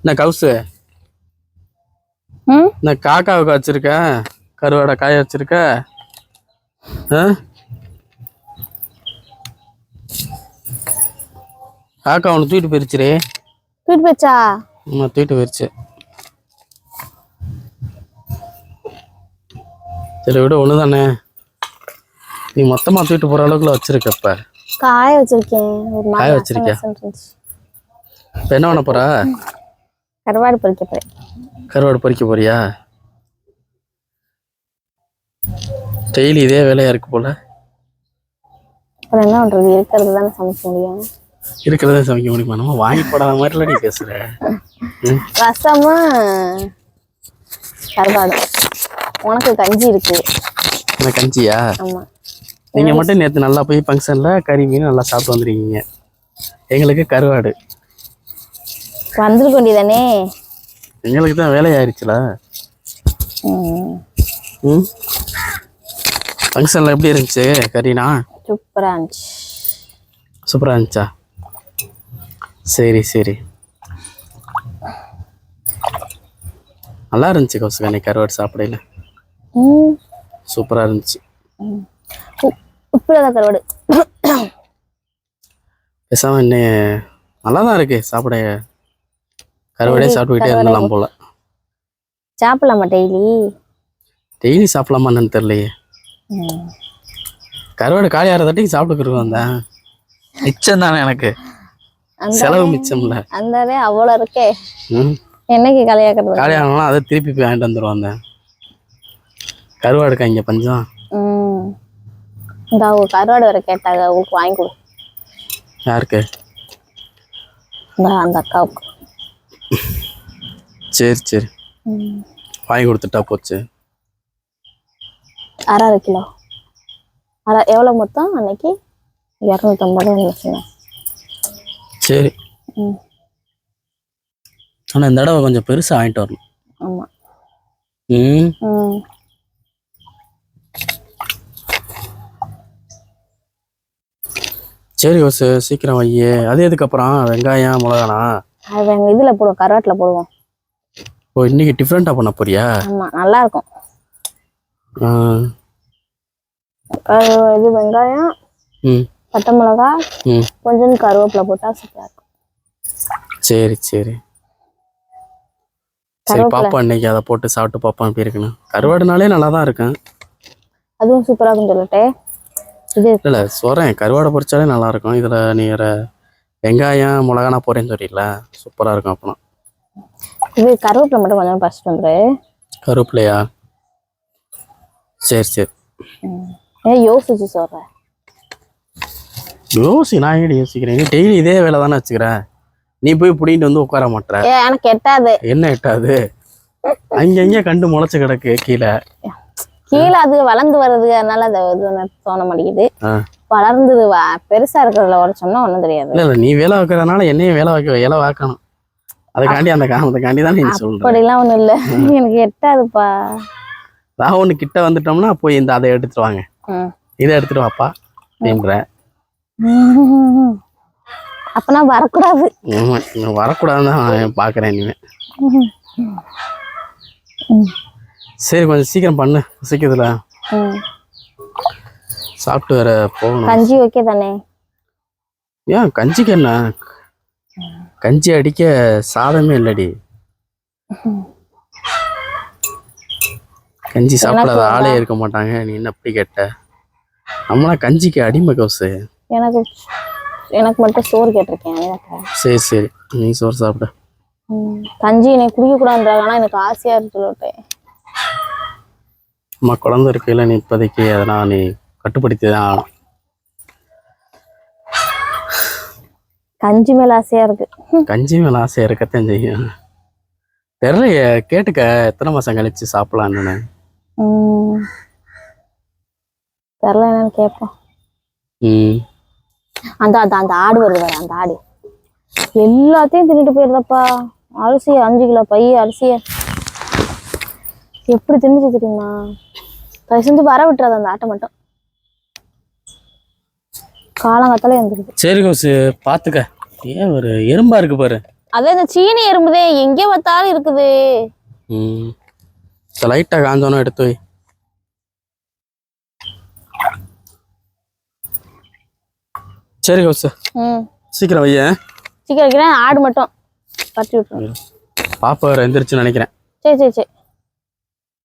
என்ன கவுசு. என்ன காக்காவுக்கு வச்சிருக்க கருவாடை காய வச்சிருக்க? காக்கா ஒன்று தூக்கிட்டு போயிருச்சுரே தூக்கிட்டு போச்சா ஆமா தூக்கிட்டு போயிருச்சு. சரி விட ஒன்று தானே நீ மொத்தமாக தூக்கிட்டு போகிற அளவுக்குள்ள வச்சிருக்க இப்ப. காய வச்சிருக்கேன். காய இருந்துச்சு. இப்போ என்ன பண்ண போற? கருவாடு பறிக்க போறேன். கருவாடு பறிக்க போறியா? டெய்லி இதே வேலையா இருக்கு போல? அப்புறம் என்ன பண்றது இருக்கிறது தானே சமைக்க முடியும். இருக்கிறத சமைக்க முடியுமா? நம்ம வாங்கி போடாத மாதிரிலாம் நீ பேசுற. ம், ரசமும் கருவாடு. உனக்கு கஞ்சி இருக்கு. என்ன கஞ்சியா? ஆமா. நீங்க மட்டும் நேத்து நல்லா போய் ஃபங்க்ஷன்ல கறி மீன் நல்லா சாப்பிட்டு வந்துருக்கீங்க. எங்களுக்கு கருவாடு. வந்துருக்க வேண்டியதானே எங்களுக்கு தான் வேலை ஆயிடுச்சுல ம். ஃபங்க்ஷனில் எப்படி இருந்துச்சு கறினா சூப்பரா இருந்துச்சு. சூப்பராக இருந்துச்சா? சரி சரி. நல்லா இருந்துச்சு கௌசகா கருவாடு சாப்பிடையில. சூப்பராக இருந்துச்சு. உப்புலதான் கருவாடு. பேசாம இன்னும் நல்லா தான் இருக்கு சாப்பிட. கருவாடே சாப்பிட்டுக்கிட்டே இருந்தலாம் போல. சாப்பிடலாமா டெய்லி? டெய்லி சாப்பிடலாமான்னு தெரியலையே. கருவாடு காலியாகிற தட்டிக்கு சாப்பிட்டுக்கிட்டு வந்தேன் மிச்சம் தானே எனக்கு. அந்த செலவு மிச்சம்ல. அந்த அவ்வளோ இருக்கே. என்னைக்கு கலையாக்குறது? காலியாகலாம் அதை திருப்பி போய் வாங்கிட்டு வந்துடுவோம் அந்த. கருவாடுக்கா இங்கே பஞ்சம் இந்த அவங்க கருவாடு வர கேட்டாங்க. அவங்களுக்கு வாங்கி கொடு. யாருக்கு? அந்த அக்காவுக்கு. சரி சரி. வாங்கி கொடுத்துட்டா போச்சு. அரை கிலோ. அரை எவ்வளோ மொத்தம்? அன்னைக்கு இரநூத்தம்பது சொன்னேன் சரி. ம். ஆனால் இந்த தடவை கொஞ்சம் பெருசாக வாங்கிட்டு வரணும். ஆமாம் ம். ம். சரி சீக்கிரம் வையே. அது எதுக்கப்புறம் வெங்காயம் மிளகானா அது எங்கள் இதில் போடுவோம் கருவாட்டில் போடுவோம். ஓ இன்னைக்கு டிஃப்ரெண்ட்டாக பண்ண போறியா? ஆமாம் நல்லா இருக்கும் இது வெங்காயம் ம். பட்டை மிளகா ம். கொஞ்சம் கருவேப்பிலை போட்டால் சூப்பராக இருக்கும். சரி சரி. சரி பாப்பா இன்னைக்கு அதை போட்டு சாப்பிட்டு பாப்பா எப்படி இருக்குன்னு. கருவாடுனாலே நல்லா தான் இருக்கும். அதுவும் சூப்பராக இருக்கும் சொல்லட்டே. இது இல்லை சொல்கிறேன் கருவாடை பொரிச்சாலே நல்லா இருக்கும் இதில் நீ வேற வெங்காயம் மிளகானா போறேன்னு சொல்லிடல சூப்பராக இருக்கும் அப்பனா. இது கருவேப்பிலை மட்டும் கொஞ்சம் ஃபஸ்ட் வந்துரு. கருவேப்பிலையா? சரி சரி. ஏன் யோசிச்சு சொல்கிறேன் யோசி நான் ஏடி யோசிக்கிறேன்? நீ டெய்லி இதே வேலை தானே வச்சுக்கிறேன் நீ போய் பிடிங்கிட்டு வந்து உட்கார மாட்ற? ஏ எனக்கு எட்டாது. என்ன எட்டாது? அங்கங்க கண்டு முளைச்சு கிடக்கு கீழே. கீழே அது வளர்ந்து வருது அதனால அது இது தோண மாட்டேங்குது. ஆ. வளர்ந்தது வ- பெருசா இருக்கிறதுல உடச்சோம்னா ஒண்ணும் தெரியாது. இல்லை இல்லை நீ வேலை வைக்கிறதுனால என்னையும் வேலை வைக்க வேலை வாக்கணும். அதுக்காண்டி அந்த காரணத்துக்காண்டி தான் நீ சொல்ற. அப்படிலாம் ஒண்ணும் இல்ல. எனக்கு எட்டாதுப்பா. நான் ஒன்று கிட்ட வந்துட்டோம்னா போய் இந்த அதை எடுத்துட்டு வாங்க. இதை எடுத்துட்டு வாப்பா அப்படின்ற. அப்பனா வரக்கூடாது. வரக்கூடாதுன்னு தான் நான் பார்க்குறேன் இனிமே. சரி கொஞ்சம் சீக்கிரம் பண்ணு சீக்கிரத்தில். சாப்பிட்டு வேற போகணும். கஞ்சி ஓகே தானே? ஏன் கஞ்சிக்கு என்ன? கஞ்சி அடிக்க சாதமே இல்லடி. கஞ்சி சாப்பிடாத ஆளே இருக்க மாட்டாங்க. நீ என்ன அப்படி கேட்ட? நம்மளா கஞ்சிக்கு அடிமை கவுசு எனக்கு எனக்கு மட்டும் சோறு கேட்டிருக்கேன். சரி சரி. நீ சோறு சாப்பிடு. கஞ்சி எனக்கு குடிக்க கூடாதுன்றாங்க ஆனா எனக்கு ஆசையா இருக்கு சொல்லிட்டேன் அம்மா குழந்தை இருக்கையில நீ இப்போதைக்கு அதெல்லாம் நீ கட்டுப்படுத்தி தான் ஆகணும். கஞ்சி மேல ஆசையா இருக்கு. கஞ்சி மேலே ஆசை இருக்கத்தான் செய்யும். தெரியலையே கேட்டுக்க எத்தனை மாதம் கழிச்சு சாப்பிடலான்னு. தெரியல என்னன்னு கேட்போம் அந்த அந்த அந்த ஆடு வருது அந்த ஆடு. எல்லாத்தையும் தின்னுட்டு போயிருந்தப்பா அரிசி அஞ்சு கிலோ பை அரிசிய. எப்படி தின்னுச்சு தெரியுமா? தயவு செஞ்சு வர விட்டுறாது அந்த ஆட்டை மட்டும். காலங்காத்தால எழுந்திருது சரி கோசு பார்த்துக்க ஏன் ஒரு எறும்பா இருக்கு பாரு. அதான் இந்த சீனி எறும்புதே எங்கே பார்த்தாலும் இருக்குது. ம். லைட்டாக காஞ்சோன்னு எடுத்து வை. சரி கௌசு. ம். சீக்கிரம் வையேன் சீக்கிரம் வைக்கிறேன் ஆடு மட்டும் கட்டி விட்டுருங்க பாப்பா வேறு எந்திரிச்சுன்னு நினைக்கிறேன். சரி சரி சரி.